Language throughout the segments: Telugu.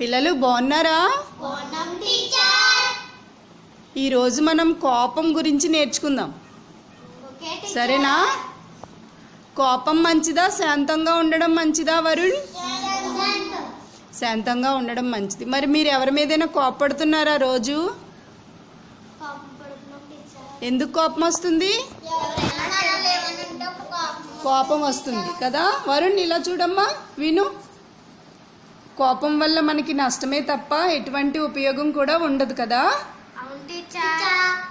పిల్లలు బాగున్నారా? ఈరోజు మనం కోపం గురించి నేర్చుకుందాం. సరేనా? కోపం మంచిదా? శాంతంగా ఉండడం మంచిదా వరుణ్? శాంతంగా ఉండడం మంచిది. మరి మీరు ఎవరి మీదైనా కోపడుతున్నారా రోజు? ఎందుకు కోపం వస్తుంది. కోపం వస్తుంది కదా? వరుణ్ ఇలా చూడమ్మా. విను. కోపం వల్ల మనకి నష్టమే తప్ప ఎటువంటి ఉపయోగం కూడా ఉండదు కదా?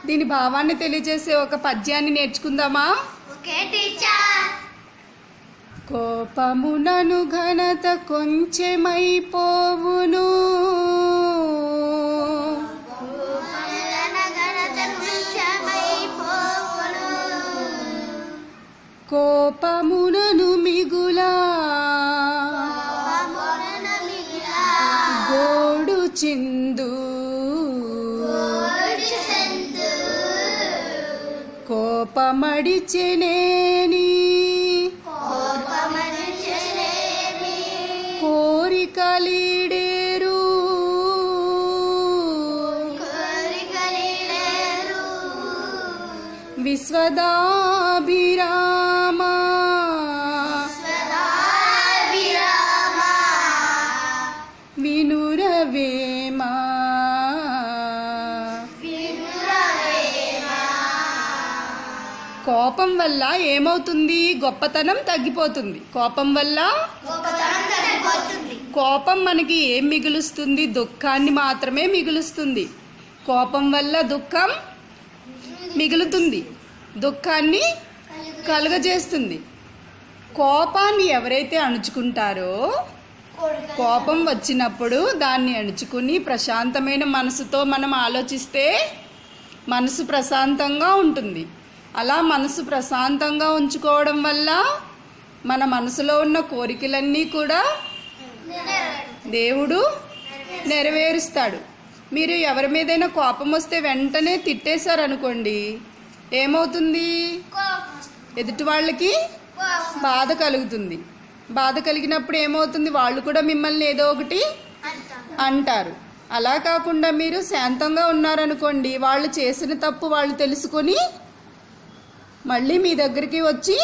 దీని భావాన్ని తెలియజేసే ఒక పద్యాన్ని నేర్చుకుందామా? కోపమునను ఘనత కొంచెమైపోవును చిందు కోపమడిచెనేని కోరికలీడేరు కోరికలేరు కోపం వల్ల ఏమవుతుంది? గొప్పతనం తగ్గిపోతుంది. కోపం వల్ల? కోపం మనకి ఏం మిగులుస్తుంది? దుఃఖాన్ని మాత్రమే మిగులుస్తుంది. కోపం వల్ల దుఃఖం మిగులుతుంది. దుఃఖాన్ని కలుగజేస్తుంది. కోపాన్ని ఎవరైతే అణుచుకుంటారో కోపం వచ్చినప్పుడు దాన్ని అణుచుకుని ప్రశాంతమైన మనసుతో మనం ఆలోచిస్తే మనసు ప్రశాంతంగా ఉంటుంది. అలా మనసు ప్రశాంతంగా ఉంచుకోవడం వల్ల మన మనసులో ఉన్న కోరికలన్నీ కూడా దేవుడు నెరవేరుస్తాడు. మీరు ఎవరి మీదైనా కోపం వస్తే వెంటనే తిట్టేశారనుకోండి ఏమవుతుంది? ఎదుటి వాళ్ళకి బాధ కలుగుతుంది. బాధ కలిగినప్పుడు ఏమవుతుంది? వాళ్ళు కూడా మిమ్మల్ని ఏదో ఒకటి అంటారు. అలా కాకుండా మీరు శాంతంగా ఉన్నారనుకోండి వాళ్ళు చేసిన తప్పు వాళ్ళు తెలుసుకొని మళ్ళీ మీ దగ్గరికి వచ్చి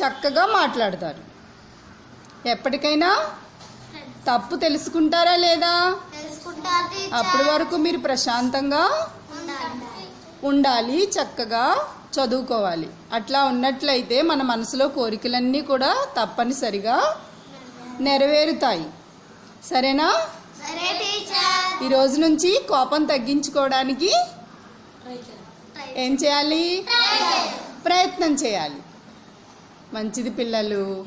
చక్కగా మాట్లాడతారు. ఎప్పటికైనా తప్పు తెలుసుకుంటారా లేదా. అప్పటి వరకు మీరు ప్రశాంతంగా ఉండాలి. చక్కగా చదువుకోవాలి. అట్లా ఉన్నట్లయితే మన మనసులో కోరికలన్నీ కూడా తప్పనిసరిగా నెరవేరుతాయి. సరేనా? సరే టీచర్. ఈ రోజు నుంచి కోపం తగ్గించుకోవడానికి ఏం చేయాలి? ప్రయత్నం చేయాలి. మంచిది పిల్లలు.